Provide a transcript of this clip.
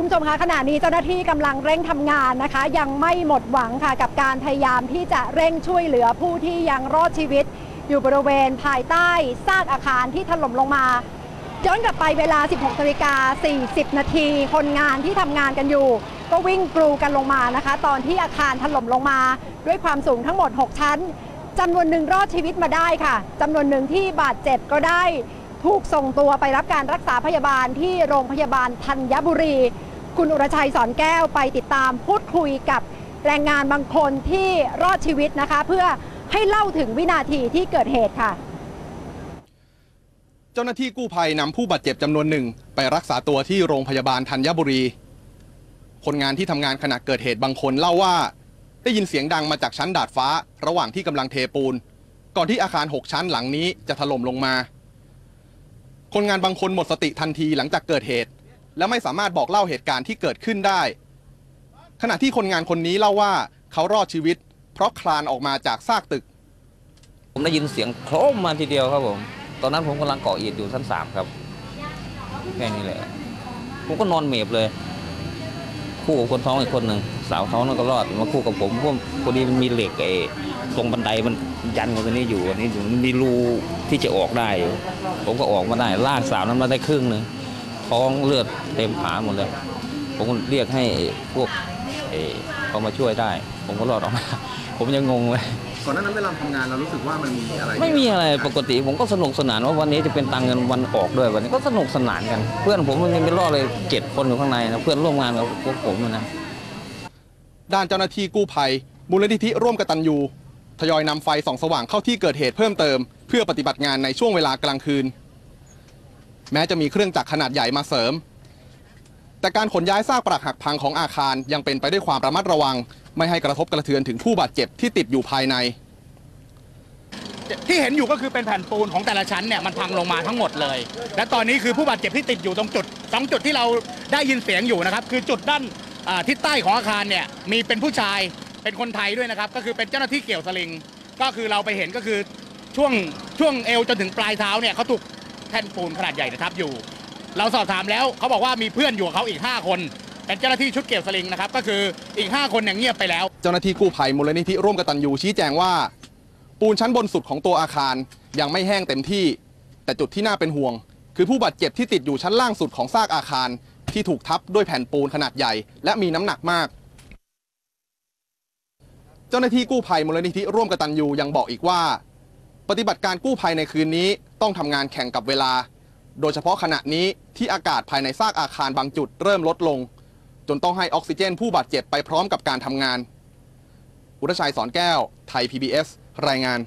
คุณผู้ชมคะขณะนี้เจ้าหน้าที่กำลังเร่งทำงานนะคะ ยังไม่หมดหวังค่ะกับการพยายามที่จะเร่งช่วยเหลือผู้ที่ยังรอดชีวิต อยู่บริเวณภายใต้ซากอาคารที่ถล่มลงมา ย้อนกลับไปเวลา 16นาฬิกา40 นาที คนงานที่ทำงานกันอยู่ ก็วิ่งกรูกันลงมานะคะ ตอนที่อาคารถล่มลงมา ด้วยความสูงทั้งหมด 6 ชั้นจำนวนหนึ่งรอดชีวิตมาได้ค่ะจำนวนหนึ่งที่บาดเจ็บก็ได้ ถูกส่งตัวไปรับการรักษาพยาบาลที่โรงพยาบาลธัญบุรี คุณอุรชัยสอนแก้วไปติดตามพูดคุยกับแรงงานบางคนที่รอดชีวิตนะคะ เพื่อให้เล่าถึงวินาทีที่เกิดเหตุค่ะ เจ้าหน้าที่กู้ภัยนำผู้บาดเจ็บจำนวนหนึ่ง ไปรักษาตัวที่โรงพยาบาลธัญบุรี คนงานที่ทำงานขณะเกิดเหตุบางคนเล่าว่า ได้ยินเสียงดังมาจากชั้นดาดฟ้า ระหว่างที่กำลังเทปูน ก่อนที่อาคาร 6 ชั้นหลังนี้จะถล่มลงมา คนงานบางคนหมดสติทันทีหลังจากเกิดเหตุ และไม่สามารถบอกเล่าเหตุการณ์ที่เกิดขึ้นได้ ขณะที่คนงานคนนี้เล่าว่าเขารอดชีวิต เพราะคลานออกมาจากซากตึก ผมได้ยินเสียงโครมมาทีเดียวครับผม ตอนนั้นผมกำลังเกาะอิฐอยู่ชั้นสามครับแค่นี้แหละผมก็นอนเมบเลย คู่กับคนท้องอีกคนหนึ่งสาวท้องนั่นก็รอดมาคู่กับผมพวกคนนี้มันมีเหล็กไอ้ตรงบันไดมันยันกันตัวนี้อยู่อันนี้อยู่มันมีรูที่จะออกได้อยู่ผมก็ออกมาได้ลากสาวนั้นมาได้ครึ่งหนึ่งท้องเลือดเต็มขาหมดเลย ผมก็เรียกให้พวกเอ่อเขามาช่วยได้ ผมก็รอดออกมา ผมยังงงเลย อนหน้านั้นเวลาทำงานเรารู้สึกว่ามันมีอะไรไม่มีอะไรปกติผมก็สนุกสนานว่าวันนี้จะเป็นตังเงินวันออกด้วยวันนี้ก็สนุกสนานกัน เพื่อนผมมันยังไม่รอดเลยเจ็ดคนอยู่ข้างในนะเพื่อนร่วมงานกับพวกผมนะด้านเจ้าหน้าที่กู้ภัยมูลนิธิร่วมกตัญญูทยอยนำไฟส่องสว่างเข้าที่เกิดเหตุเพิ่มเติม เพื่อปฏิบัติงานในช่วงเวลากลางคืน แม้จะมีเครื่องจักรขนาดใหญ่มาเสริม แต่การขนย้ายซากปรักหักพังของอาคารยังเป็นไปด้วยความระมัดระวัง ไม่ให้กระทบกระเทือนถึงผู้บาดเจ็บที่ติดอยู่ภายใน ที่เห็นอยู่ก็คือเป็นแผ่นปูนของแต่ละชั้นเนี่ยมันพังลงมาทั้งหมดเลย และตอนนี้คือผู้บาดเจ็บที่ติดอยู่ตรงจุดสองจุดที่เราได้ยินเสียงอยู่นะครับ คือจุดด้านทิศใต้ของอาคารเนี่ยมีเป็นผู้ชายเป็นคนไทยด้วยนะครับ ก็คือเป็นเจ้าหน้าที่เกี่ยวสลิง ก็คือเราไปเห็นก็คือช่วงช่วงเอวจนถึงปลายเท้าเนี่ยเขาถูกแผ่นปูนขนาดใหญ่นะครับอยู่ เราสอบถามแล้วเขาบอกว่ามีเพื่อนอยู่กับเขาอีก 5 คน เป็นเจ้าหน้าที่ชุดเกี่ยวสลิงนะครับ ก็คืออีก 5 คนเนี่ยเงียบไปแล้ว เจ้าหน้าที่กู้ภัยมูลนิธิร่วมกตัญญูชี้แจงว่า ปูนชั้นบนสุดของตัวอาคารยังไม่แห้งเต็มที่ แต่จุดที่น่าเป็นห่วง คือผู้บาดเจ็บที่ติดอยู่ชั้นล่างสุดของซากอาคาร ที่ถูกทับด้วยแผ่นปูนขนาดใหญ่ และมีน้ำหนักมาก เจ้าหน้าที่กู้ภัยมูลนิธิร่วมกตัญญูยังบอกอีกว่า ปฏิบัติการกู้ภัยในคืนนี้ต้องทำงานแข่งกับเวลา โดยเฉพาะขณะนี้ที่อากาศภายในซากอาคารบางจุดเริ่มลดลง จนต้องให้ออกซิเจนผู้บาดเจ็บไปพร้อมกับการทำงาน อุรชัยสอนแก้ว ไทย PBS รายงาน